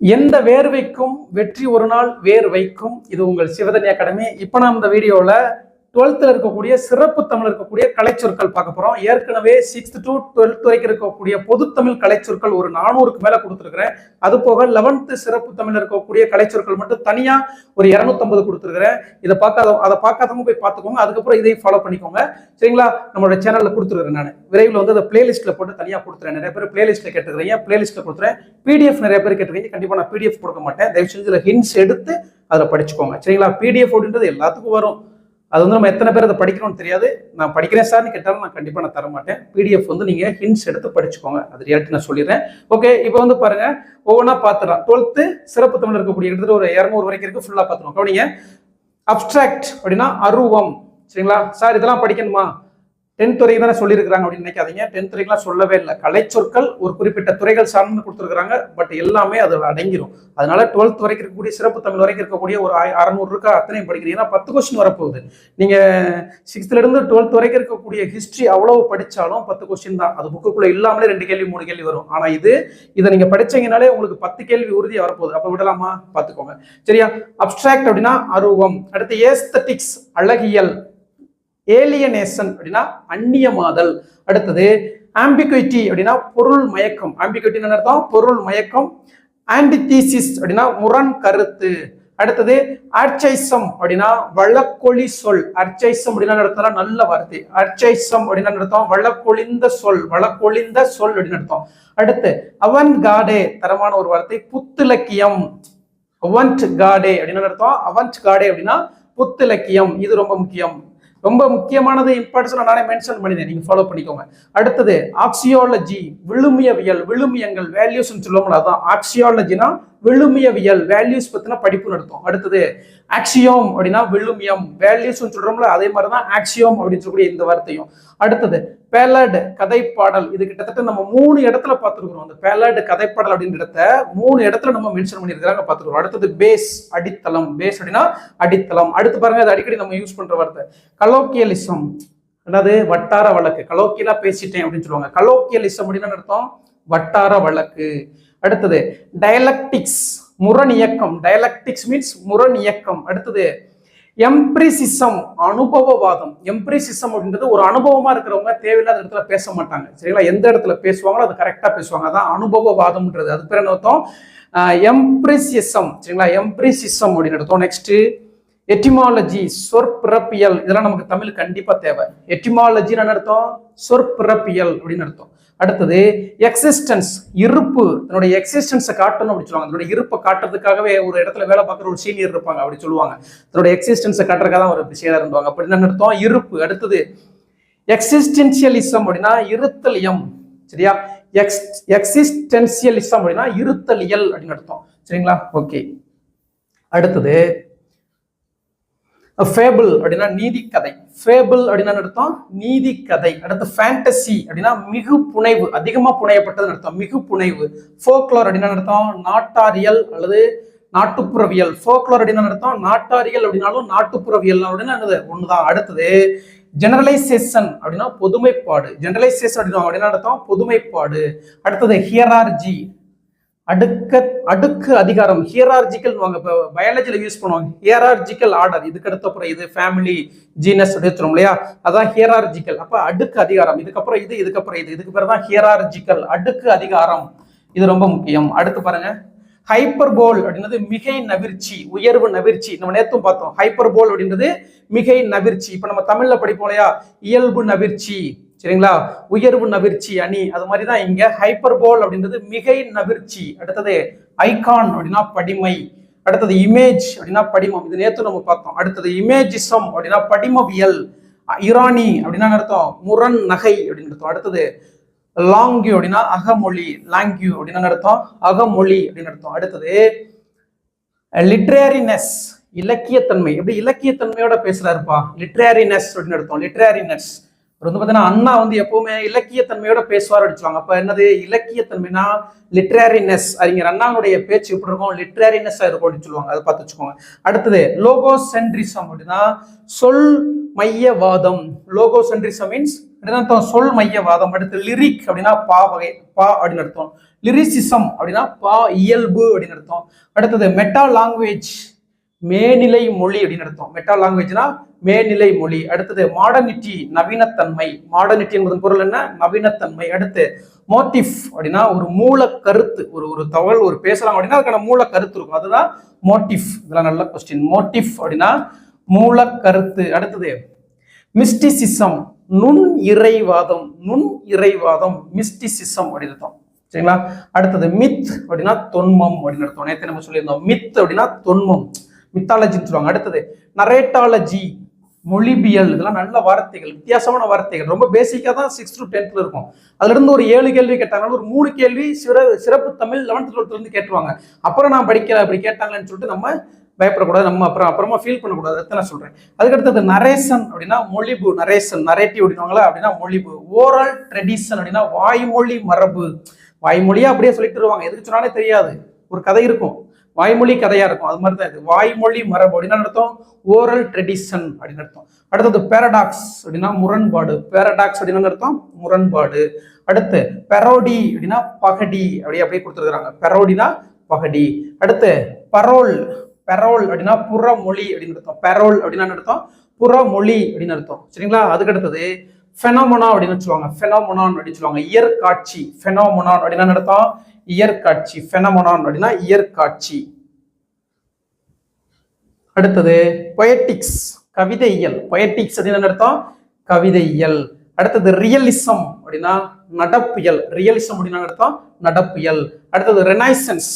எந்த வேர்வைக்கும் வெற்றி ஒரு நாள் வேர் வைக்கும்? இது உங்கள் சிவதனி அகாடமி இப்போ நாம் இந்த வீடியோவில் டுவெல்த்தில் இருக்கக்கூடிய சிறப்பு தமிழ் இருக்கக்கூடிய கலைச்சொற்கள் பார்க்க போகிறோம் ஏற்கனவே சிக்ஸ்த் டு டுவெல்த் வரைக்கும் இருக்கக்கூடிய பொதுத்தமிழ் கலைச்சொற்கள் ஒரு நானூறுக்கு மேலே கொடுத்துருக்குறேன். அது போக லெவன்த்து சிறப்பு தமிழ் இருக்கக்கூடிய கலைச்சொற்கள் மட்டும் தனியாக ஒரு இரநூத்தம்பது கொடுத்துருக்குறேன். இதை பார்க்காத அதை பார்க்காதவங்க போய் பார்த்துக்கோங்க. அதுக்கப்புறம் இதையும் ஃபாலோ பண்ணிக்கோங்க. சரிங்களா? நம்மளோட சேனலில் கொடுத்துருக்குறேன் நான். விரைவில் வந்து அதை பிளேலிஸ்ட்டில் போட்டு தனியாக கொடுத்துறேன். நிறைய பேர் பிளேலிஸ்ட்டில் கேட்டுக்கிறீங்க. பிளேலிஸ்ட்டில் கொடுத்துறேன். பிடிஎஃப் நிறைய பேர் கேட்டுருக்கீங்க கண்டிப்பாக நான் பிடிஎஃப் கொடுக்க மாட்டேன். தயவு செஞ்சு இதில் ஹிண்ட்ஸ் எடுத்து அதில் படிச்சுக்கோங்க. சரிங்களா? பிடிஎஃப் அப்படின்றது எல்லாத்துக்கும் வரும். அது வந்து நம்ம எத்தனை பேர் அதை படிக்கணும்னு தெரியாது. நான் படிக்கிறேன் சார்னு கேட்டாலும் நான் கண்டிப்பாக நான் தர மாட்டேன் பிடிஎஃப் வந்து நீங்கள் ஹிண்ட்ஸ் எடுத்து படிச்சுக்கோங்க. அது ரியாலிட்டி நான் சொல்லிடுறேன். ஓகே இப்போ வந்து பாருங்க. ஒவ்வொன்றா பார்த்துடலாம் டுவெல்த்து சிறப்பு தமிழ் இருக்கக்கூடிய கிட்டத்தட்ட ஒரு இரநூறு வரைக்கும் இருக்கு. ஃபுல்லாக பார்த்துருவோம் கவனிங்க. அப்ட்ராக்ட் அப்படின்னா அருவம். சரிங்களா? சார் இதெல்லாம் படிக்கணுமா? டென்த் வரைக்கும் தானே சொல்லியிருக்கிறாங்க அப்படின்னு நினைக்காதீங்க. டென்த் வரைக்கும்லாம் சொல்லவே இல்லை. கலைச்சொற்கள் ஒரு குறிப்பிட்ட துறைகள் சார்ந்து கொடுத்துருக்காங்க பட் எல்லாமே அதில் அடங்கிடும் அதனால டுவெல்த் வரைக்கும் இருக்கக்கூடிய சிறப்பு தமிழ் வரைக்கும் இருக்கக்கூடிய ஒரு ஆய- அறநூறு இருக்கா அத்தனையும் படிக்கிறீங்கன்னா பத்து கொஸ்டின் வரப்போகுது. நீங்கள் சிக்ஸ்த்துலேருந்து டுவெல்த் வரைக்கும் இருக்கக்கூடிய ஹிஸ்ட்ரி அவ்வளவு படித்தாலும் பத்து கொஸ்டின் தான். அது புக்குக்குள்ளே இல்லாமலே ரெண்டு கேள்வி மூணு கேள்வி வரும். ஆனால் இது இதை நீங்கள் படிச்சீங்கனாலே உங்களுக்கு பத்து கேள்வி உறுதியாக வரப்போகுது. அப்போ விடலாமா? பார்த்துக்கோங்க. சரியா? அப்ட்ராக்ட் அப்படின்னா அருவம். அடுத்து ஏஸ்தட்டிக்ஸ் அழகியல். ஏலியனேஷன் அப்படின்னா அந்நியமாதல். அடுத்தது ஆம்பிகுவிட்டி அப்படின்னா பொருள் மயக்கம். ஆம்பிகுவிட்டின்னு அர்த்தம்? பொருள் மயக்கம். ஆன்டிதீசிஸ் அப்படின்னா முரண் கருத்து. அடுத்தது அர்ச்சைசம் அப்படின்னா வழக்கொழி சொல். அர்ச்சைசம் அப்படின்னா நடத்தலாம் நல்ல வார்த்தை. அர்ச்சைசம் அப்படின்னா நடத்தம் வழக்கொழிந்த சொல். வழக்கொழிந்த சொல் அப்படின்னு நடத்தம் அடுத்து அவன் காடே தரமான ஒரு வார்த்தை புத்திலக்கியம். அவன்ட் காடே அப்படின்னு நடத்தம் அவன்ட் காடே அப்படின்னா புத்திலக்கியம். இது ரொம்ப முக்கியம். ரொம்ப முக்கியமானது இம்பார்ட்டன்ஸ் நானே மென்ஷன் பண்ணினேன். நீங்க ஃபாலோ பண்ணிக்கோங்க. அடுத்தது ஆக்சியாலஜி விழுமியவியல் விழுமியங்கள் வேல்யூஸ் சொல்லுவோம்ல அதான். ஆக்சியாலஜினா விழுமியவியல் வேல்யூஸ் பற்றின படிப்பு நடத்தும் அடுத்தது ஆக்சியோம் அப்படின்னா விழுமியம் வேல்யூஸ் சொல்றோம்ல அதே மாதிரி தான் ஆக்சியோம் அப்படின்னு சொல்லக்கூடிய இந்த வார்த்தையும். அடுத்தது பேலட் கதைப்பாடல். இது கிட்டத்தட்ட நம்ம மூணு இடத்துல பார்த்துருக்குறோம். அந்த பேலட் கதைப்பாடல் அப்படின்ற இடத்த மூணு இடத்துல நம்ம மென்ஷன் பண்ணியிருக்கிறாங்க பார்த்துருக்கோம் அடுத்தது பேஸ் அடித்தளம். பேஸ் அப்படின்னா அடித்தளம். அடுத்து பாருங்க அது அடிக்கடி நம்ம யூஸ் பண்ற வார்த்தை. கலோக்கியலிசம் அதாவது வட்டார வழக்கு. கலோக்கியலா பேசிட்டேன் அப்படின்னு சொல்லுவாங்க. கலோக்கியலிசம் அப்படின்னு அர்த்தம்? வட்டார வழக்கு. அடுத்தது டயலக்டிக்ஸ் முரண் இயக்கம். டயலக்டிக்ஸ் மீன்ஸ் முரண் இயக்கம். அடுத்தது எம்ப்ரிசிசம் அனுபவவாதம். எம்ப்ரிசிசம் அப்படின்றது ஒரு அனுபவமா இருக்கிறவங்க தேவையில்லாத இடத்துல பேச மாட்டாங்க. சரிங்களா? எந்த இடத்துல பேசுவாங்களோ அது கரெக்டா பேசுவாங்க. அதான் அனுபவவாதம்ன்றது. அது பேர் என்ன அர்த்தம்? எம்ப்ரிசிசம். சரிங்களா? எம்ப்ரிசிசம் அப்படின்னு அர்த்தம். நெக்ஸ்ட் எட்டிமாலஜி சொற்பிறப்பியல். இதெல்லாம் நமக்கு தமிழ் கண்டிப்பா தேவை. எட்டிமாலஜின்னு அர்த்தம்? சொற்பிறப்பியல் அப்படின்னு அர்த்தம். அடுத்தது எக்ஸிஸ்டன்ஸ் இருப்பு. தன்னுடைய எக்ஸிஸ்டன்ஸை காட்டணும் அப்படி சொல்லுவாங்க. தன்னுடைய இருப்பை காட்டுறதுக்காகவே ஒரு இடத்துல வேலை பார்க்குற ஒரு சீனியர் இருப்பாங்க அப்படி சொல்லுவாங்க. தன்னுடைய எக்ஸிஸ்டன்ஸை காட்டுறதுக்காக தான் ஒரு சீனியர் இருப்பாங்க அப்படி என்ன அர்த்தம்? இருப்பு. அடுத்தது எக்ஸிஸ்டென்சியலிசம் அப்படின்னா இருத்தலியம். சரியா? எக்ஸ் எக்ஸிஸ்டென்சியலிசம் அப்படின்னா இருத்தலியல் அப்படின்னு அர்த்தம். சரிங்களா? ஓகே அடுத்தது ஃபேபிள் அப்படின்னா நீதிக்கதை. ஃபேபிள் அப்படின்னா அர்த்தம்? நீதி கதை அடுத்து ஃபேண்டசி அப்படின்னா மிகு புனைவு அதிகமாக புனையப்பட்டதுன்னு அர்த்தம். மிகு புனைவு. ஃபோக்லோர் அப்படின்னா அர்த்தம்? நாட்டாரியல் அல்லது நாட்டுப்புறவியல். ஃபோக்லோர் அப்படின்னா அர்த்தம்? நாட்டாரியல் அப்படின்னாலும் நாட்டுப்புறவியல். அப்படின்னா ஒன்று தான் அடுத்தது ஜெனரலைசேஷன் அப்படின்னா பொதுமைப்பாடு. ஜெனரலைசேஷன் அப்படின்னா அப்படின்னா அர்த்தம்? பொதுமைப்பாடு. அடுத்தது ஹியரார்ஜி அடுக்க அடுக்கு அதிகாரம் ஹியரார்ஜிக்கல் அவங்க இப்போ பயாலஜியில் யூஸ் பண்ணுவாங்க. ஹியரார்ஜிக்கல் ஆர்டர் இதுக்கு அப்புறம் இது ஃபேமிலி ஜீனஸ் அப்படின்னு இல்லையா? அதான் ஹியரார்ஜிக்கல் அப்போ அடுக்கு அதிகாரம். இதுக்கப்புறம் இது இதுக்கப்புறம் இது. இதுக்கு பேர் தான் ஹியரார்ஜிக்கல் அடுக்கு அதிகாரம். இது ரொம்ப முக்கியம். அடுத்து பாருங்க. ஹைப்பர்போல் அப்படின்றது மிகை நவிர்ச்சி உயர்வு நவிர்ச்சி. நம்ம நேற்றும் பார்த்தோம். ஹைப்பர்போல் அப்படின்றது மிகை நவிர்ச்சி. இப்போ நம்ம தமிழில் படிப்போம் இல்லையா? இயல்பு நவிர்ச்சி. சரிங்களா? உயர்வு நவிர்ச்சி அணி. அது மாதிரி தான் இங்க ஹைப்பர்போல் அப்படின்றது மிகை நவிர்ச்சி. அடுத்தது ஐகான் அப்படின்னா படிமை. அடுத்தது இமேஜ் அப்படின்னா படிமம். இது நேத்து நம்ம பார்த்தோம். அடுத்தது இமேஜிசம் அப்படின்னா படிமவியல். ஈரானி அப்படின்னா அர்த்தம்? முரண் நகை அப்படின்னு அர்த்தம். அடுத்தது லாங்யூ அப்படின்னா அகமொழி. லாங்யூ அப்படின்னு அர்த்தம்? அகமொழி அப்படின்னு அர்த்தம். அடுத்தது லிட்ரரினஸ் இலக்கியத்தன்மை. எப்படி இலக்கியத்தன்மையோட பேசுறாருப்பா? லிட்ரேரினஸ் அப்படின்னு அர்த்தம். லிட்ரேரினஸ் அப்புறம் வந்து பார்த்தீங்கன்னா அண்ணா வந்து எப்பவுமே இலக்கியத்தன்மையோட பேசுவார் அடிச்சுவாங்க. அப்போ என்னது? இலக்கியத்தன்மைனா லிட்ரரினஸ் அறிஞர். அண்ணாவுடைய பேச்சு எப்படி இருக்கும்? லிட்ரரினஸ்ஸாக இருக்கும் அப்படின்னு சொல்லுவாங்க. அதை பார்த்து வச்சுக்கோங்க. அடுத்தது லோகோ சென்ட்ரிசம் அப்படின்னா சொல் மையவாதம். லோகோ சென்ட்ரிசம் மீன்ஸ் அப்படின்னா அர்த்தம் சொல் மையவாதம். அடுத்து லிரிக் அப்படின்னா பா வகை பா அப்படின்னு அர்த்தம். லிரிசிசம் அப்படின்னா பா இயல்பு அப்படின்னு அர்த்தம். அடுத்தது மெட்டா லாங்குவேஜ் மேநிலை மொழி அப்படின்னு அர்த்தம். மெட்டா லாங்குவேஜ்னா மேநிலை மொழி அடுத்தது மாடர்னிட்டி நவீனத்தன்மை. மாடர்னிட்டி என்பதன் பொருள் என்ன? நவீனத்தன்மை. அடுத்து மோட்டிஃப் அப்படின்னா ஒரு மூல கருத்து ஒரு ஒரு தகவல் ஒரு பேசலாம் அப்படின்னா அதுக்கான மூல கருத்து இருக்கும். அதுதான் மோட்டிஃப் இதெல்லாம் நல்ல கொஸ்டின் மோட்டிஃப் அப்படின்னா மூல கருத்து. அடுத்தது மிஸ்டிசிசம் நுண் இறைவாதம் நுண் இறைவாதம் மிஸ்டிசிசம் அப்படின்னு அர்த்தம். சரிங்களா? அடுத்தது மித் அப்படின்னா தொன்மம் அப்படின்னு அர்த்தம். நேற்று நம்ம சொல்லியிருந்தோம். மித் அப்படின்னா தொன்மம். மித்தாலஜின்னு சொல்லுவாங்க. அடுத்தது நரேட்டாலஜி மொழிபியல் இதெல்லாம் நல்ல வார்த்தைகள் வித்தியாசமான வார்த்தைகள். ரொம்ப பேசிக்காக தான் சிக்ஸ் டு டென்த்தில் இருக்கும். அதுலேருந்து ஒரு ஏழு கேள்வி கேட்டாங்க ஒரு மூணு கேள்வி சிற சிறப்பு தமிழ் லெவன்த் டுவெல்த்லேருந்து கேட்டுருவாங்க. அப்புறம் நான் படிக்கல அப்படி கேட்டாங்களேன்னு சொல்லிட்டு நம்ம பயப்படக்கூடாது. நம்ம அப்புறம் அப்புறமா ஃபீல் பண்ணக்கூடாது. அதை நான் சொல்கிறேன் அதுக்கடுத்தது நரேசன் அப்படின்னா மொழிபு நரேசன் நரேட்டிவ் அப்படின்வாங்களா அப்படின்னா மொழிபு. ஓரல் ட்ரெடிஷன் அப்படின்னா வாய்மொழி மரபு. வாய்மொழியாக அப்படியே சொல்லிட்டு வருவாங்க எதுக்கு சொன்னாலே தெரியாது. ஒரு கதை இருக்கும். வாய்மொழி கதையா இருக்கும். அது மாதிரி தான் இது. வாய்மொழி மரபு அப்படின்னு அர்த்தம்? ஓரல் ட்ரெடிஷன் அப்படின்னு அர்த்தம். அடுத்தது பேரடாக்ஸ் அப்படின்னா முரண்பாடு. பேரடாக்ஸ் அப்படின்னு அர்த்தம்? முரண்பாடு. அடுத்து பெரோடி அப்படின்னா பகடி அப்படி அப்படியே கொடுத்துருக்காங்க பெரோடினா பகடி. அடுத்து பரோல் பெரோல் அப்படின்னா புறமொழி அப்படின்னு அர்த்தம். பெரோல் அப்படின்னு அர்த்தம்? புறமொழி அப்படின்னு அர்த்தம். சரிங்களா? அதுக்கு அடுத்தது ஃபெனோமனா அப்படின்னு சொல்லுவாங்க ஃபெனோமனான் அப்படின்னு சொல்லுவாங்க. இயற்காட்சி. ஃபெனோமனான் அப்படின்னு அர்த்தம்? இயற்காட்சி ஃபெனமொனான் அப்படின்னா இயற்காட்சி. அடுத்தது பொயட்டிக்ஸ் கவிதையியல். பொயட்டிக்ஸ் அப்படின்னு அர்த்தம்? கவிதையியல். அடுத்தது ரியலிசம் அப்படின்னா நடப்பியல். ரியலிசம் அப்படின்னா அர்த்தம்? நடப்பியல். அடுத்தது ரெனைசன்ஸ்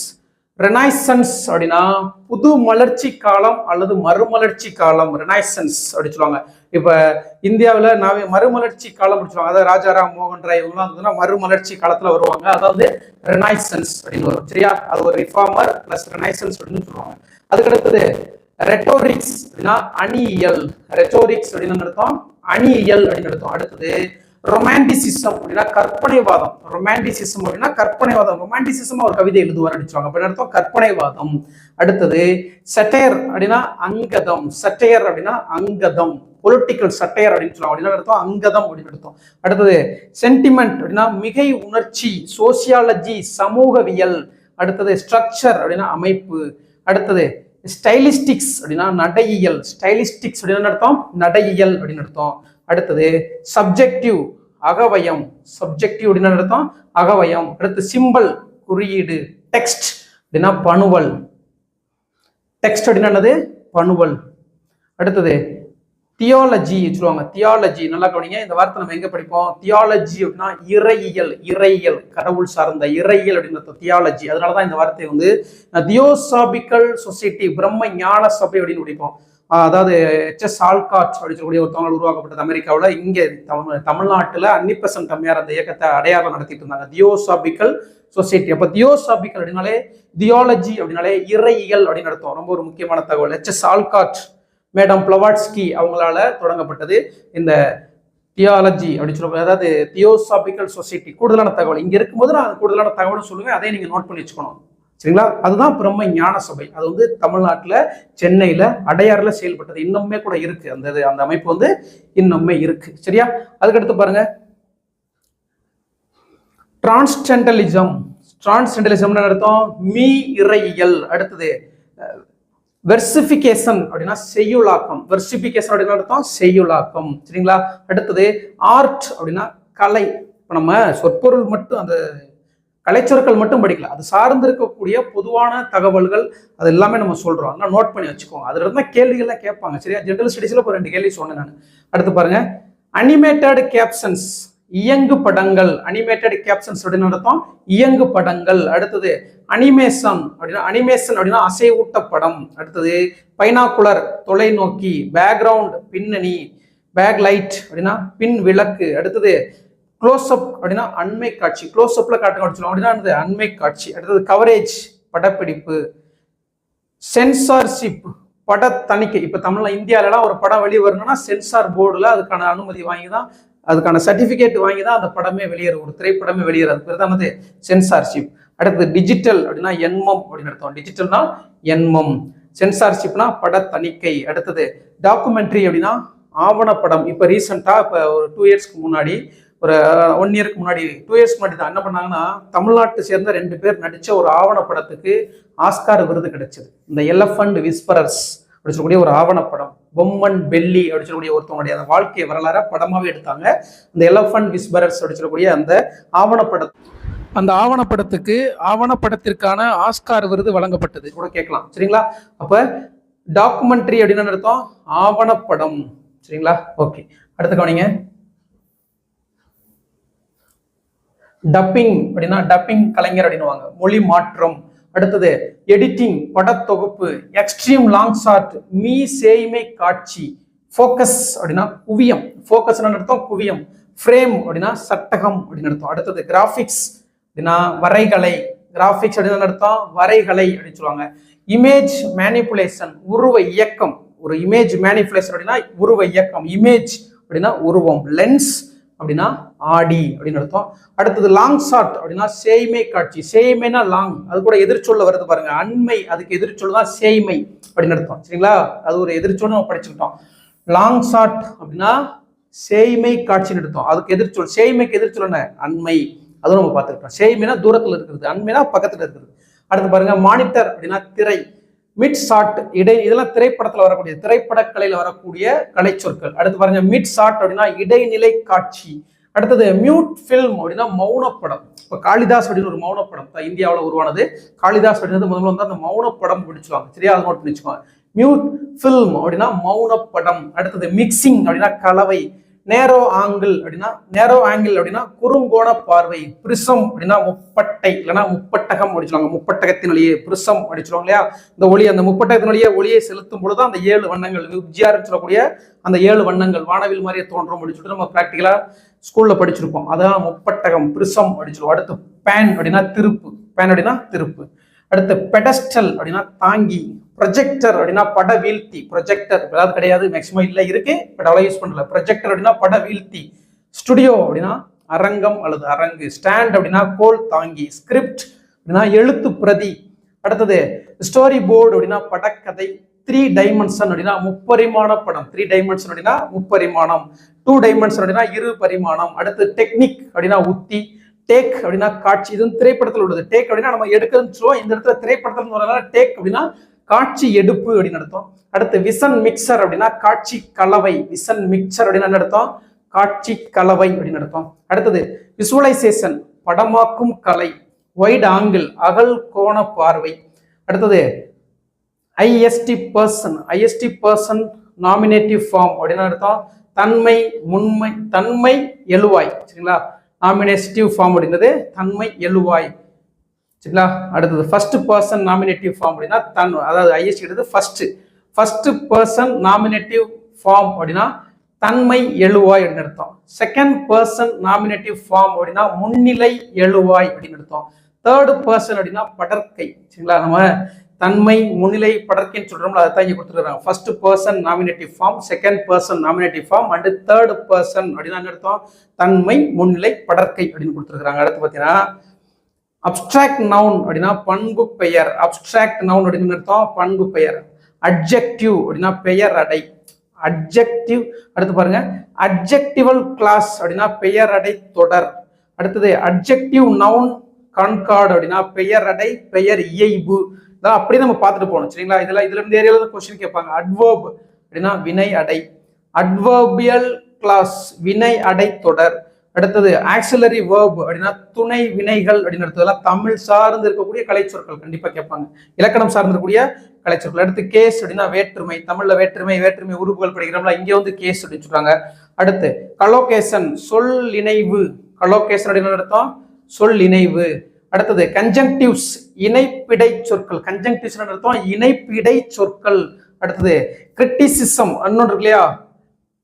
ரெனைசன்ஸ் அப்படின்னா புது மலர்ச்சி காலம் அல்லது மறுமலர்ச்சி காலம் ரெனைசன்ஸ் அப்படின்னு சொல்லுவாங்க. இப்போ இந்தியாவில் நாவே மறுமலர்ச்சி காலம் அப்படின்னு சொல்லுவாங்க. அதாவது ராஜாராம் மோகன் ராய் இவங்கலாம் இருந்ததுன்னா மறுமலர்ச்சி காலத்தில் வருவாங்க. அதாவது ரெனைசன்ஸ் அப்படின்னு வரும். சரியா? அது ஒரு ரிஃபார்மர் பிளஸ் ரெனைசன்ஸ் அப்படின்னு சொல்லுவாங்க. அதுக்கு அடுத்தது ரெட்டோரிக்ஸ் அப்படின்னா அணியியல். ரெட்டோரிக்ஸ் அப்படின்னு அர்த்தம். அணியியல் அப்படின்னு அர்த்தம். அடுத்தது ரொமான்டிசிசம் அப்படின்னா கற்பனைவாதம். ரொமான்டிசிசம் அப்படின்னா கற்பனைவாதம். ரொமான்டிசிசம் ஒரு கவிதை எழுதுவார் அடிச்சுவாங்க. அப்படின்னு அர்த்தம்? கற்பனைவாதம். அடுத்தது சட்டையர் அப்படின்னா அங்கதம். சட்டையர் அப்படின்னா அங்கதம். பொலிட்டிக்கல் சட்டையர் அப்படின்னு சொல்லுவாங்க. அப்படின்னு அர்த்தம்? அங்கதம் அப்படின்னு அர்த்தம். அடுத்தது சென்டிமெண்ட் அப்படின்னா மிகை உணர்ச்சி சோசியாலஜி சமூகவியல். அடுத்தது ஸ்ட்ரக்சர் அப்படின்னா அமைப்பு. அடுத்தது ஸ்டைலிஸ்டிக்ஸ் அப்படின்னா நடையியல். ஸ்டைலிஸ்டிக்ஸ் அப்படின்னு அர்த்தம்? நடையியல் அப்படின்னு அர்த்தம். அடுத்தது சப்ஜெக்டிவ் அகவயம். சப்ஜெக்டிவ் அப்படின்னு அர்த்தம்? அகவயம். அடுத்து சிம்பல் குறியீடு. டெக்ஸ்ட் அப்படின்னா பணுவல். டெக்ஸ்ட் அப்படின்னா என்னது? பணுவல். அடுத்தது தியாலஜி சொல்லுவாங்க. தியாலஜி நல்லா கவனிங்க. இந்த வார்த்தை நம்ம எங்க படிப்போம்? தியாலஜி அப்படின்னா இறையியல். இறையியல். கடவுள் சார்ந்த இறையியல் அப்படின்னு தியாலஜி அதனாலதான் இந்த வார்த்தை வந்து தியோசாபிக்கல் சொசைட்டி பிரம்ம ஞான சபை அப்படின்னு படிப்போம். அதாவது எச்எஸ் ஆல்காட் அப்படின்னு சொல்லக்கூடிய ஒருத்தவங்க உருவாக்கப்பட்டது அமெரிக்காவில். இங்கே தமிழ் தமிழ்நாட்டில் அன்னிப்பசன் கம்மியார் அந்த இயக்கத்தை அடையாளம் நடத்திட்டு இருந்தாங்க. தியோசாபிக்கல் சொசைட்டி அப்போ தியோசாபிக்கல் அப்படின்னாலே தியாலஜி அப்படின்னாலே இறையியல் அப்படின்னு நடத்தும் ரொம்ப ஒரு முக்கியமான தகவல். எச்எஸ் ஆல்காட் மேடம் பிளவாட்ஸ்கி அவங்களால தொடங்கப்பட்டது. இந்த தியாலஜி அப்படின்னு சொல்லுவாங்க அதாவது தியோசாபிக்கல் சொசைட்டி கூடுதலான தகவல். இங்கே இருக்கும்போது நான் கூடுதலான தகவல் சொல்லுவேன். அதை நீங்கள் நோட் பண்ணி வச்சுக்கணும். சரிங்களா? அதுதான் பிரம்ம ஞான சபை. அது வந்து தமிழ்நாட்டில் சென்னையில் அடையாறில் செயல்பட்டது. இன்னுமே கூட இருக்கு. அந்த இது அந்த அமைப்பு வந்து இன்னுமே இருக்கு. சரியா? அதுக்கடுத்து பாருங்க. டிரான்ஸ்டென்டலிசம் டிரான்ஸ்டென்டலிசம்னு அர்த்தம் மீ இறையியல். அடுத்தது வெர்சிஃபிகேஷன் அப்படின்னா செய்யுளாக்கம். வெர்சிஃபிகேஷன் அப்படின்னா அர்த்தம் செய்யுளாக்கம். சரிங்களா? அடுத்தது ஆர்ட் அப்படின்னா கலை. இப்போ நம்ம சொற்பொருள் மட்டும் அந்த கலைச்சொற்கள் மட்டும் படிக்கல. அது சார்ந்து இருக்கக்கூடிய பொதுவான தகவல்கள் அது எல்லாமே நம்ம சொல்றோம். அதெல்லாம் நோட் பண்ணி வச்சுக்கோங்க. அதுல இருந்தா கேள்விகள்லாம் கேட்பாங்க. சரியா? ஜென்ரல் ஸ்டடிஸ்ல ஒரு ரெண்டு கேள்வி சொன்னேன் நான். அடுத்து பாருங்க. அனிமேட்டட் கேப்ஷன்ஸ் இயங்கு படங்கள். அனிமேட்டட் கேப்ஷன்ஸ் அப்படின்னு நடத்தும் இயங்கு படங்கள். அடுத்தது அனிமேஷன் அப்படின்னா அனிமேஷன் அப்படின்னா அசைவூட்ட படம் அடுத்தது பைனாக்குலர் தொலைநோக்கி பேக்ரவுண்ட் பின்னணி பேக் லைட் அப்படின்னா பின் விளக்கு அடுத்தது க்ளோஸ்அப் அப்படின்னா அண்மை காட்சி. க்ளோஸ்அப்ல காட்டுங்க அப்படின்னு அப்படின்னா என்னது? அண்மை காட்சி. அடுத்தது கவரேஜ் படப்பிடிப்பு சென்சார்ஷிப் பட தணிக்கை இப்போ தமிழ்ல இந்தியாவிலலாம் ஒரு படம் வெளியே வரணும்னா சென்சார் போர்டில் அதுக்கான அனுமதி வாங்கி தான் அதுக்கான சர்டிஃபிகேட் வாங்கி தான் அந்த படமே வெளியேறும் ஒரு திரைப்படமே வெளியேறது அது பேர் தான் சென்சார்ஷிப் அடுத்தது டிஜிட்டல் அப்படின்னா என்மம் அப்படின்னு அர்த்தம். டிஜிட்டல்னா என்மம். சென்சார்ஷிப்னா பட தணிக்கை அடுத்தது டாக்குமெண்ட்ரி அப்படின்னா ஆவணப்படம். இப்போ ரீசெண்டாக இப்போ ஒரு டூ இயர்ஸ்க்கு முன்னாடி ஒரு ஒன் இயருக்கு முன்னாடி டூ இயர்ஸ் முன்னாடி தான். என்ன பண்ணாங்கன்னா தமிழ்நாட்டை சேர்ந்த ரெண்டு பேர் நடித்த ஒரு ஆவணப்படத்துக்கு ஆஸ்கார் விருது கிடைச்சது. இந்த எலஃபண்ட் விஸ்பரர்ஸ் அப்படின்னு சொல்லக்கூடிய ஒரு ஆவணப்படம். பொம்மன் பெல்லி அப்படி சொல்லக்கூடிய ஒருத்தவங்களுடைய அந்த வாழ்க்கை வரலாற படமாகவே எடுத்தாங்க. இந்த எலஃபண்ட் விஸ்பரர்ஸ் அப்படி சொல்லக்கூடிய அந்த ஆவணப்படம் அந்த ஆவணப்படத்துக்கு ஆவணப்படத்திற்கான ஆஸ்கார் விருது வழங்கப்பட்டது. கூட கேட்கலாம். சரிங்களா? அப்போ டாக்குமெண்ட்ரி அப்படின்னு அர்த்தம்? ஆவணப்படம். சரிங்களா? ஓகே அடுத்து கவனிங்க. டப்பிங் அப்படின்னா டப்பிங் கலைஞர் அப்படின்னுவாங்க. மொழி மாற்றம். அடுத்தது எடிட்டிங் படத்தொகுப்பு எக்ஸ்ட்ரீம் லாங் ஷாட் மீ சேய்மை காட்சி ஃபோக்கஸ் அப்படின்னா குவியம். ஃபோக்கஸ் அர்த்தம் குவியம். ஃப்ரேம் அப்படின்னா சட்டகம் அப்படின்னு அர்த்தம். அடுத்தது கிராஃபிக்ஸ் அப்படின்னா வரைகலை. கிராஃபிக்ஸ் அப்படின்னு அர்த்தம்? வரைகலை அப்படின்னு சொல்லுவாங்க. இமேஜ் மேனிப்புலேஷன் உருவ இயக்கம். ஒரு இமேஜ் மேனிப்புலேஷன் அப்படின்னா உருவ இயக்கம். இமேஜ் அப்படின்னா உருவம். லென்ஸ் அப்படின்னா ஆடி அப்படின்னு அர்த்தம். அடுத்தது லாங் ஷார்ட் அப்படின்னா சேய்மை காட்சி. சேய்மைனா லாங் அது கூட எதிர்ச்சொல்ல வருது பாருங்க. அண்மை அதுக்கு எதிர்ச்சொல் தான் சேய்மை அப்படின்னு அர்த்தம். சரிங்களா? அது ஒரு எதிர்ச்சொல் நம்ம படிச்சுக்கிட்டோம். லாங் ஷார்ட் அப்படின்னா சேய்மை காட்சின்னு அர்த்தம். அதுக்கு எதிர்ச்சொல் சேய்மைக்கு எதிர்ச்சொல் என்ன? அண்மை. அதுவும் நம்ம பார்த்துருக்கோம். சேய்மைனா தூரத்தில் இருக்கிறது. அண்மைனா பக்கத்தில் இருக்கிறது. அடுத்து பாருங்க மானிட்டர் அப்படின்னா திரை. மிட் ஷாட் இடை இதெல்லாம் திரைப்படத்தில் வரக்கூடிய திரைப்படக்கலையில் வரக்கூடிய கலை சொற்கள் அடுத்து பாருங்க மிட் ஷாட் அப்படின்னா இடைநிலை காட்சி. அடுத்தது மியூட் ஃபில்ம் அப்படின்னா மௌனப்படம். இப்போ காளிதாஸ் அப்படின்னு ஒரு மௌனப்படம் தான் இந்தியாவில் உருவானது. காளிதாஸ் அப்படின்றது முதல்ல வந்து அந்த மௌனப்படம் பிடிச்சுவாங்க சரியா? அது நோட் பண்ணிச்சுக்கோங்க. மியூட் ஃபில்ம் அப்படின்னா மௌனப்படம். அடுத்தது மிக்சிங் அப்படின்னா கலவை. நேரோ ஆங்கிள் அப்படின்னா நேரோ ஆங்கிள் அப்படின்னா குறுங்கோண பார்வை பிரிசம் அப்படின்னா முப்பட்டை இல்லைன்னா முப்பட்டகம் அடிச்சுவாங்க முப்பட்டகத்தின் வழியே பிரிசம் அடிச்சுவாங்க இல்லையா? இந்த ஒளி அந்த முப்பட்டகத்தின் வழியே ஒளியை செலுத்தும் பொழுது அந்த ஏழு வண்ணங்கள் விப்ஜிஆர் சொல்லக்கூடிய அந்த ஏழு வண்ணங்கள் வானவில் மாதிரியே தோன்றும் அப்படின்னு சொல்லிட்டு நம்ம ப்ராக்டிக்கலா ஸ்கூல்ல படிச்சிருப்போம். அதான் முப்பட்டகம் பிரிசம் அடிச்சிருவோம் அடுத்து பேன் அப்படின்னா திருப்பு. பேன் அப்படின்னா திருப்பு. அடுத்து பெடஸ்டல் அப்படின்னா தாங்கி. ப்ரொஜெக்டர் அப்படின்னா பட வீழ்த்தி. ப்ரொஜெக்டர் ஏதாவது கிடையாது மேக்ஸிமம் இல்லை இருக்கு. பட் அவ்வளோ யூஸ் பண்ணல. ப்ரொஜெக்டர் அப்படின்னா பட வீழ்த்தி. ஸ்டுடியோ அப்படின்னா அரங்கம் அல்லது அரங்கு. ஸ்டாண்ட் அப்படின்னா கோல் தாங்கி. ஸ்கிரிப்ட் அப்படின்னா எழுத்து பிரதி. அடுத்தது ஸ்டோரி போர்டு அப்படின்னா படக்கதை. த்ரீ டைமென்ஷன் அப்படின்னா முப்பரிமாண படம். த்ரீ டைமென்ஷன் அப்படின்னா முப்பரிமாணம். டூ டைமென்ஷன் அப்படின்னா இரு பரிமாணம். அடுத்து டெக்னிக் அப்படின்னா உத்தி. டேக் அப்படின்னா காட்சி. இது திரைப்படத்தில் உள்ளது. டேக் அப்படின்னா நம்ம எடுக்கிறோம் இந்த இடத்துல திரைப்படத்தில் டேக் அப்படின்னா காட்சி எடுப்பு அப்படின்னு நடத்தும். அடுத்து விசன் மிக்சர் அப்படின்னா காட்சி கலவை. விசன் மிக்சர் அப்படின்னு என்ன காட்சி கலவை அப்படின்னு நடத்தும். அடுத்தது விசுவலைசேஷன் படமாக்கும் கலை வைட் ஆங்கிள் அகல் கோண பார்வை. அடுத்தது IST person IST person nominative form அப்படின்னு அர்த்தம் தன்மை முன்மை தன்மை எழுவாய். சரிங்களா? நாமினேட்டிவ் ஃபார்ம் அப்படிங்கிறது தன்மை எழுவாய். சரிங்களா? அடுத்தது ஃபர்ஸ்ட் பர்சன் நாமினேட்டிவ் ஃபார்ம் அப்படின்னா தன் அதாவது IST first first person nominative form அப்படின்னா தன்மை எழுவாய் அப்படின்னு அர்த்தம். செகண்ட் பர்சன் நாமினேட்டிவ் ஃபார்ம் அப்படின்னா முன்னிலை எழுவாய் அப்படின்னு அர்த்தம். தேர்டு பர்சன் அப்படின்னா படற்கை. சரிங்களா? நம்ம தன்மை முன்னிலை படற்கைன்னு சொல்றோம்ல அதை தான் இங்க கொடுத்துருக்காங்க. First person nominative form second person nominative form and third person அப்படின்னா என்ன அர்த்தம்? தன்மை முன்னிலை படற்கை அப்படின்னு கொடுத்துருக்காங்க. அடுத்து பார்த்தீங்கன்னா அப்டிராக்ட் நவுன் அப்படின்னா பண்பு பெயர். அப்டிராக்ட் நவுன் அப்படின்னு அர்த்தம் பண்பு பெயர். அட்ஜெக்டிவ் அப்படின்னா பெயர் அடை. அட்ஜெக்டிவ் அடுத்து பாருங்க. அட்ஜெக்டிவல் கிளாஸ் அப்படின்னா பெயர் அடை தொடர். அடுத்தது அட்ஜெக்டிவ் நவுன் கண்கார்டு அப்படின்னா பெயர் அடை பெயர் இயைபு. இதான் அப்படியே நம்ம பார்த்துட்டு போகணும் சரிங்களா? இதெல்லாம் இதுல இருந்து ஏரியாவில் கொஸ்டின் கேட்பாங்க. அட்வர்ப் அப்படின்னா வினை அடை. அட்வர்பியல் கிளாஸ் வினை அடை தொடர். அடுத்தது ஆக்சிலரி வேர்ப் அப்படின்னா துணை வினைகள் அப்படின்னு அடுத்ததெல்லாம் தமிழ் சார்ந்து இருக்கக்கூடிய கலைச்சொற்கள் கண்டிப்பாக கேட்பாங்க. இலக்கணம் சார்ந்து இருக்கக்கூடிய கலைச்சொற்கள் அடுத்து கேஸ் அப்படின்னா வேற்றுமை. தமிழ்ல வேற்றுமை வேற்றுமை உறுப்புகள் படிக்கிறோம்ல இங்கே வந்து கேஸ் அப்படின்னு சொல்றாங்க. அடுத்து கலோகேசன் சொல் இணைவு கலோகேசன் அப்படின்னு அர்த்தம் சொல் இணைவு அடுத்தது கன்ஜங்டிவ்ஸ் இணைப்பிடை சொற்கள். கன்ஜங்டிவ்ஸ் அர்த்தம் இணைப்பிடை சொற்கள். அடுத்தது கிரிட்டிசிசம் அன்னொன்று இல்லையா?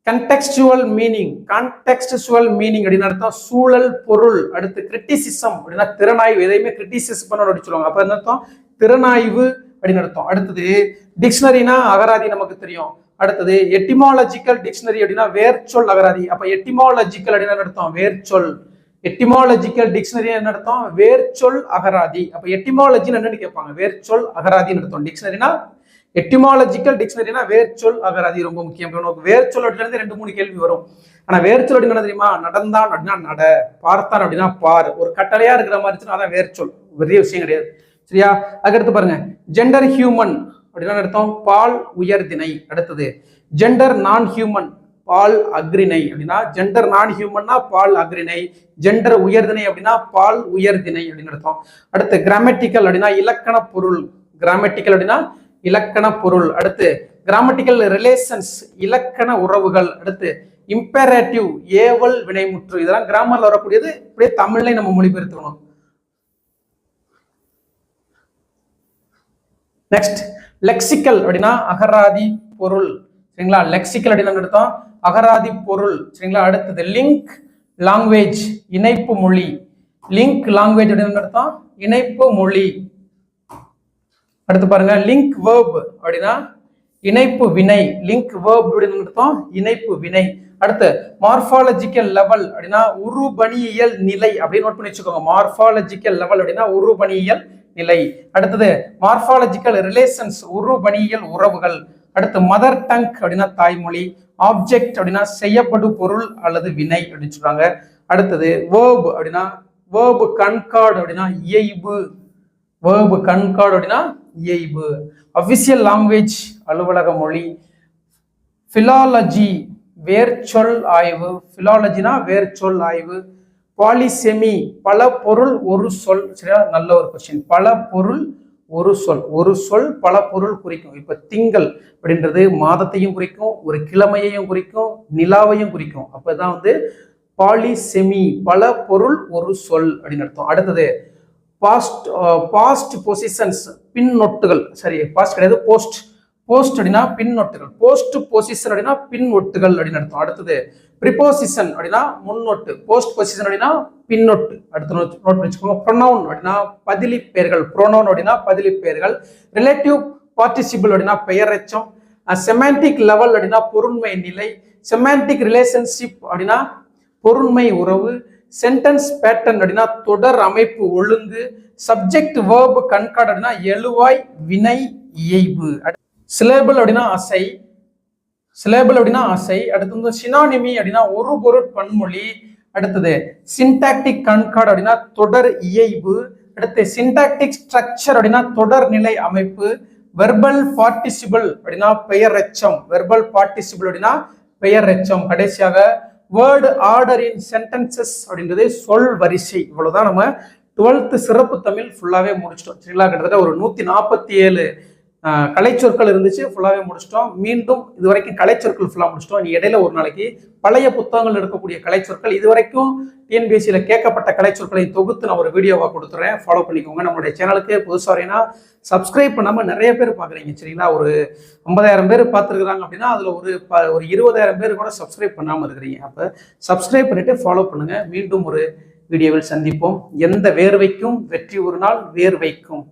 கண்டெக்ஸ்டுவல் மீனிங் கான்டெக்ஸ்டுவல் மீனிங் அப்படின்னு அர்த்தம் சூழல் பொருள் அடுத்து கிரிட்டிசிசம் அப்படின்னா திறனாய்வு. எதையுமே கிரிட்டிசிஸ் பண்ண சொல்லுவாங்க. அப்போ என்ன அர்த்தம்? திறனாய்வு அப்படின்னு அர்த்தம். அடுத்தது டிக்ஷனரினா அகராதி நமக்கு தெரியும். அடுத்தது எட்டிமாலஜிக்கல் டிக்ஷனரி அப்படின்னா வேர்ச்சொல் அகராதி. அப்ப எட்டிமாலஜிக்கல் அப்படின்னு அர்த்தம்? வேர்ச்சொல். எட்டிமாலஜிக்கல் டிக்ஷனரி என்ன அர்த்தம்? வேர்ச்சொல் அகராதி. அப்ப எட்டிமாலஜின்னு என்னன்னு கேட்பாங்க. வேர்ச்சொல் அகராதின்னு அர்த்தம். டிக்ஷனரினா எட்டிமாலஜிக்கல் டிக்ஷனரினா வேர்ச்சொல் அகராதி ரொம்ப முக்கியம். வேர்ச்சொல் அப்படின்றது ரெண்டு மூணு கேள்வி வரும். ஆனா வேர்ச்சொல் அப்படின்னு என்ன தெரியுமா? நடந்தான் அப்படின்னா நட பார்த்தான் அப்படின்னா பார். ஒரு கட்டளையா இருக்கிற மாதிரி இருந்துச்சுன்னா அதான் வேர்ச்சொல். பெரிய விஷயம் கிடையாது. சரியா? அதுக்கடுத்து பாருங்க. ஜெண்டர் ஹியூமன் அப்படின்னா அர்த்தம்? பால் உயர்திணை அடுத்தது ஜெண்டர் நான் ஹியூமன் பால் அக்ரிணை அப்படின்னா ஜெண்டர் நான் ஹியூமன்னா பால் அக்ரிணை ஜெண்டர் உயர்தினை அப்படின்னா பால் உயர்தினை அப்படின்னு அர்த்தம். அடுத்து கிராமட்டிக்கல் அப்படின்னா இலக்கண பொருள். கிராமட்டிக்கல் அப்படின்னா இலக்கண பொருள். அடுத்து கிராமட்டிக்கல் ரிலேஷன்ஸ் இலக்கண உறவுகள். அடுத்து இம்பேரேட்டிவ் ஏவல் வினைமுற்று. இதெல்லாம் கிராமர்ல வரக்கூடியது அப்படியே தமிழ்ல நம்ம மொழிபெயர்த்துக்கணும். நெக்ஸ்ட் லெக்சிக்கல் அப்படின்னா அகராதி பொருள். சரிங்களா? லெக்சிக்கல் அப்படின்னு அர்த்தம் அகராதி பொருள். சரிங்களா? அடுத்தது லிங்க் லாங்குவேஜ் இணைப்பு மொழி. லிங்க் லாங்குவேஜ் அப்படின்னு அர்த்தம் இணைப்பு மொழி. அடுத்து பாருங்க லிங்க் வேர்ப் அப்படின்னா இணைப்பு வினை. லிங்க் வேர்ப் அப்படின்னு அர்த்தம் இணைப்பு வினை. அடுத்து மார்பாலஜிக்கல் லெவல் அப்படின்னா உருபணியியல் நிலை அப்படின்னு நோட் பண்ணி வச்சுக்கோங்க. மார்பாலஜிக்கல் லெவல் அப்படின்னா உருபணியியல் நிலை. அடுத்தது மார்பாலஜிக்கல் ரிலேஷன்ஸ் உருபணியியல் உறவுகள். அடுத்து மதர் டங் அப்படின்னா தாய்மொழி. ஆப்ஜெக்ட் அப்படின்னா செய்யப்படும் பொருள் அல்லது வினை அப்படின்னு சொல்றாங்க அடுத்தது வேர்ப் அப்படின்னா வேர்பு கண்கார்டு அப்படின்னா இயைபு. வேர்பு கண்கார்டு அப்படின்னா இயைபு. அஃபிஷியல் லாங்குவேஜ் அலுவலக மொழி. ஃபிலாலஜி வேர்ச்சொல் ஆய்வு. பிலாலஜினா வேர்ச்சொல் ஆய்வு. பாலிசெமி பல பொருள் ஒரு சொல். சரியா? நல்ல ஒரு கொஸ்டின் பல பொருள் ஒரு சொல். ஒரு சொல் பல பொருள் குறிக்கும். இப்ப திங்கள் அப்படின்றது மாதத்தையும் குறிக்கும் ஒரு கிழமையையும் குறிக்கும் நிலாவையும் குறிக்கும். அப்பதான் வந்து பாலிசெமி பல பொருள் ஒரு சொல் அப்படின்னு அர்த்தம். அடுத்தது பாஸ்ட் பாஸ்ட் பொசிஷன்ஸ் பின்னொட்டுகள் சரி பாஸ்ட் கிடையாது போஸ்ட் போஸ்ட் அப்படின்னா பின்னொட்டுகள் போஸ்ட் பொசிஷன் அப்படின்னா பின்னொட்டுகள் அப்படின்னு அர்த்தம். அடுத்தது ப்ரிபோசிஷன் அப்படின்னா முன்னொட்டு. போஸ்ட் பொசிஷன் அப்படின்னா பின்னொட்டு அடுத்து நோட் நோட் வச்சுக்கோங்க. ப்ரொனவுன் அப்படின்னா பதிலி பெயர்கள். ப்ரொனவுன் அப்படின்னா பதிலி பெயர்கள். ரிலேட்டிவ் பார்ட்டிசிபிள் அப்படின்னா பெயரச்சம் செமான்டிக் லெவல் அப்படின்னா பொருண்மை நிலை. செமான்டிக் ரிலேஷன்ஷிப் அப்படின்னா பொருண்மை உறவு. சென்டென்ஸ் பேட்டர்ன் அப்படின்னா தொடர் அமைப்பு ஒழுங்கு சப்ஜெக்ட் வேர்ப் கண்காடு அப்படின்னா எழுவாய் வினை இயைபு. சிலேபிள் அப்படின்னா அசை சிலேபிள் அப்படின்னா அசை அடுத்து வந்து சினானிமி அப்படின்னா ஒரு பொருட் பன்மொழி அடுத்தது சின்டாக்டிக் கண்காடு அப்படின்னா தொடர் இயைபு அடுத்து சின்டாக்டிக் ஸ்ட்ரக்சர் அப்படின்னா தொடர் நிலை அமைப்பு வெர்பல் பார்ட்டிசிபிள் அப்படின்னா பெயர் எச்சம் வெர்பல் பார்ட்டிசிபிள் அப்படின்னா பெயர் எச்சம் கடைசியாக வேர்டு ஆர்டர் இன் சென்டென்சஸ் அப்படின்றது சொல் வரிசை. இவ்வளவுதான் நம்ம டுவெல்த் சிறப்பு தமிழ் ஃபுல்லாவே முடிச்சிட்டோம். சரிங்களா? கிட்டத்தட்ட ஒரு நூத்தி நாற்பத்தி ஏழு கலைச்சொற்கள் இருந்துச்சு ஃபுல்லாகவே முடிச்சிட்டோம். மீண்டும் இது வரைக்கும் கலைச்சொற்கள் ஃபுல்லாக முடிச்சிட்டோம். இடையில ஒரு நாளைக்கு பழைய புத்தகங்கள் இருக்கக்கூடிய கலைச்சொற்கள் இது வரைக்கும் டிஎன்பிஎஸ்சியில் கேட்கப்பட்ட கலைச்சொற்களை தொகுத்து நான் ஒரு வீடியோவாக கொடுத்துறேன். ஃபாலோ பண்ணிக்கோங்க. நம்மளுடைய சேனலுக்கு புதுசாக வரீங்கன்னா சப்ஸ்கிரைப் பண்ணாமல் நிறைய பேர் பார்க்குறீங்க. சரிங்களா? ஒரு ஐம்பதாயிரம் பேர் பார்த்துருக்குறாங்க அப்படின்னா அதில் ஒரு ப ஒரு இருபதாயிரம் பேர் கூட சப்ஸ்கிரைப் பண்ணாமல் இருக்கிறீங்க. அப்போ சப்ஸ்கிரைப் பண்ணிவிட்டு ஃபாலோ பண்ணுங்கள் மீண்டும் ஒரு வீடியோவில் சந்திப்போம். எந்த வேர்வைக்கும் வெற்றி ஒரு நாள் வேர்வைக்கும்.